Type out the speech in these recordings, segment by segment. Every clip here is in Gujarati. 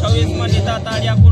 છવ્વીસમાં નીતા તાળિયા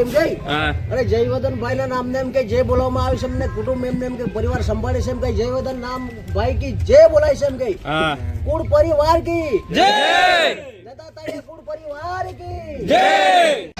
એમ જઈ હા. જયવર્ધન ભાઈ ના નામ એમ કે જે બોલવામાં આવે છે એમને કુટુંબ એમને એમ કે પરિવાર સંભાળે છે એમ કે જયવર્ધન નામ ભાઈ કી જે બોલાય છે એમ કે? કુળ પરિવાર કી. જય! દાદા કુળ પરિવાર કી. જય!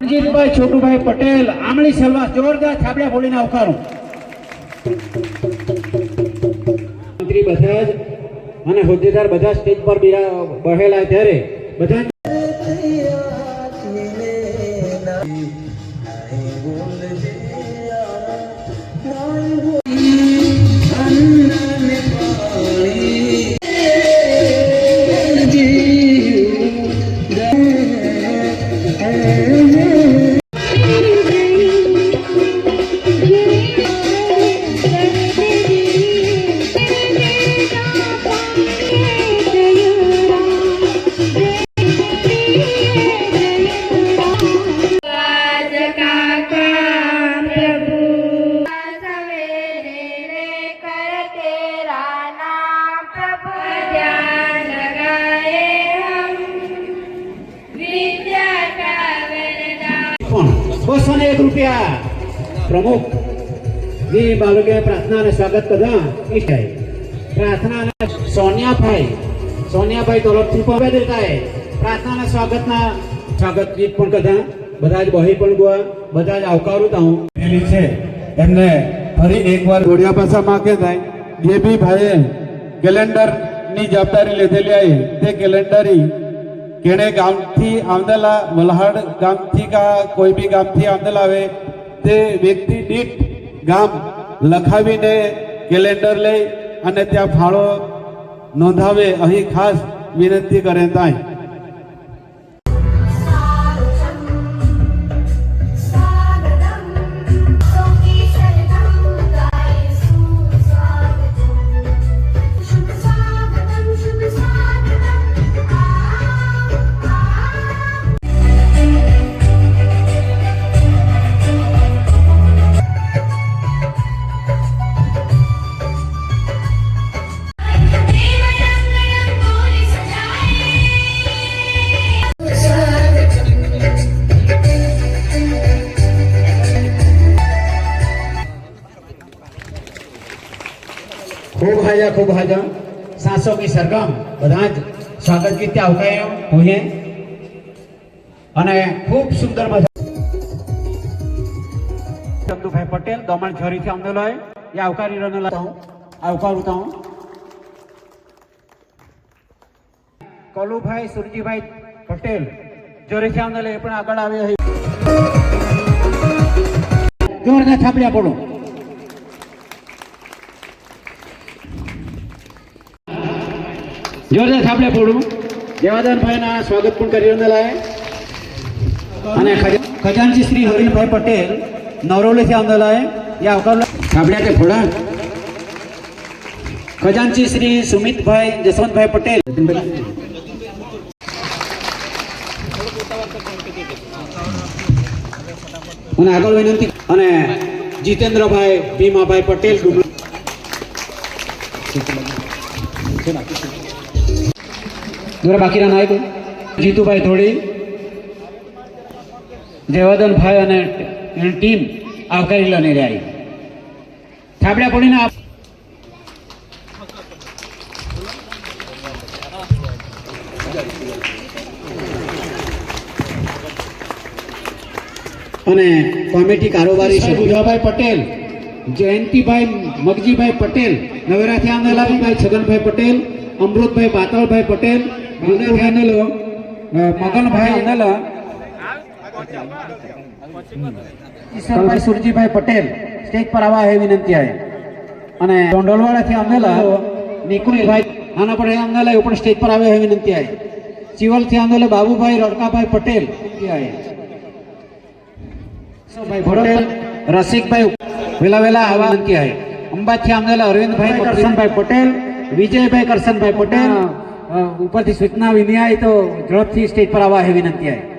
રણજીતભાઈ છોટુભાઈ પટેલ આમળી સેલવાસ જોરદાર થાબડા બોલીને આવકારો. મંત્રી બધા અને હોદ્દેદાર બધા સ્ટેજ પર બેઠેલા ત્યારે બધા જે બાળકે પ્રાર્થનાને સ્વાગત કદા એ છે સોનિયાભાઈ સોનિયાભાઈ તરફથી પણ દેતા હે પ્રાર્થનાના સ્વાગતના સ્વાગત ગીત પણ કદા બધા જ બહી પણ ગોવા, બધા જ આવકારું તા થયેલી છે, એમને ફરી એકવાર ઘોડિયા પાસા માગે થાય જે બી ભાઈએ કેલેન્ડરની જવાબદારી લીધેલી આવી તે કેલેન્ડરી કેણે ગામથી આવેલા વલહાડ ગામથી કા કોઈ બી ગામથી આવેલા આવે, તે વ્યક્તિ દીઠ ગામ લખાવીને કેલેન્ડર લઈ અને ત્યાં ફાળો નોંધાવે અહીં ખાસ વિનંતી કરે ત્યાં. હાજા ખૂબ હજમ સાસો કી સરગમ. બધા જ સ્વાગત ગીતે આવકાયો હોઈએ અને ખૂબ સુંદર ચંદુભાઈ પટેલ, દમણ ઝરીથી અમને હોય એ આવકારી રહેલા હું. આવકારું તા હું. કલુભાઈ, સુરજીભાઈ પટેલ જોરેથી અમને એ પણ આગળ આવે જોરદાર થાપડ્યા પડો જોરદાર થાપડે પડું દેવાદાનભાઈના સ્વાગત પણ કરી રહેલા અને ખજાનજી શ્રી હરીનભાઈ પટેલ નવરોલીથી આવેલા એ આવકાર થાપડ્યા કે ફોડા ખજાનજી શ્રી સુમિતભાઈ જસવંતભાઈ પટેલ. અને આગળ વિનંતી અને જીતેન્દ્રભાઈ ભીમાભાઈ પટેલ. ડુમરા બાકીના નાયક, જીતુભાઈ થોડી જયવર્ધનભાઈ અને એની ટીમ આવકારી લઈને રહ્યા થાપડા પડીને અને કોમેટી કારોબારી છે. બુધાભાઈ પટેલ, જયંતિભાઈ મગજીભાઈ પટેલ, નવેરાથી આંગલાભાઈ છગનભાઈ પટેલ, અમૃતભાઈ પાતળભાઈ પટેલ ગુનેથી మగన్ భాయ్ ઈશ્વરભાઈ સુરજીભાઈ પટેલ સ્ટેજ પર આવા એ વિનંતી આવે અને ડોંડલવાડાથી આંગલા નિકુલભાઈ આના પર આંગલા એ પણ સ્ટેજ પર આવે એ વિનંતી આવે ચિવલથી આંગલા બાબુભાઈ રડકાભાઈ પટેલ પટેલ રસિકભાઈ વેલા વેલા આવા વિનંતી આવે અંબાથી આમદેલા અરવિંદભાઈ કરશનભાઈ પટેલ વિજયભાઈ કરશનભાઈ પટેલ ઉપરથી સૂચના વિની આવી તો ઝડપથી સ્ટેજ પર આવવા એ વિનંતી आहे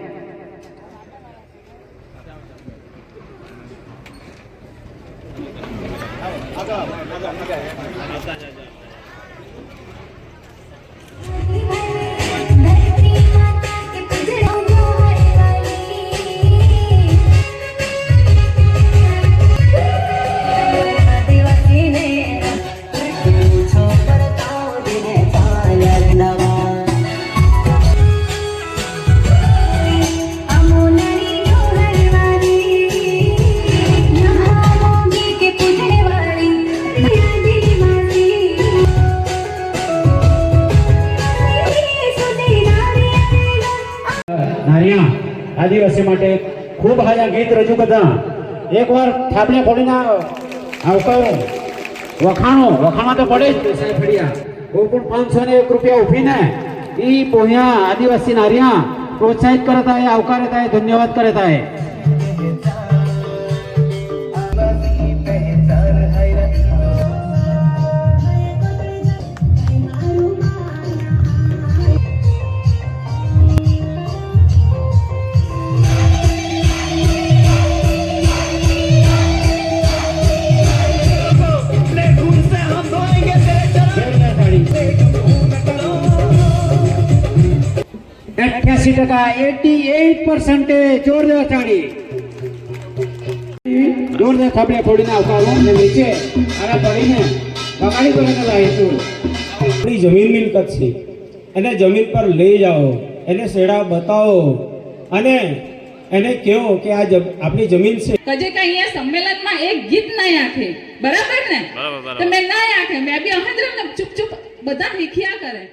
આદિવાસી માટે ખૂબ હાયા ગીત રજૂ કરતા. એકવાર થાપણે ફોડીના આવકારો વખાણો વખાણો તો પડે જ સાહેબ ફળિયા કોઈ પણ પાંચસો ને એક રૂપિયા ઉભીને એ પોહ્યા આદિવાસી નારિયા પ્રોત્સાહિત કરતા હે આવકારે તા ધન્યવાદ કરે તા ટકા એટી એઇટ પર્સન્ટેજ જોરદાર તાળી જોરદાર થાપડે ફોડીને આવકારો ને નીચે આરા પડીને વગાડી પડે લાવીશું આપણી જમીન મિલકત છે. એને જમીન પર લઈ જાઓ એને શેડા બતાવો અને એને કેવો કે આ આપણી જમીન છે. કજે કે અહીંયા સંમેલનમાં એક ગીત ના આખે. બરાબર ને. તો મેં ના આખે મેં બી અહંદ્રમ ચૂપ ચૂપ બધા હીખ્યા કરે.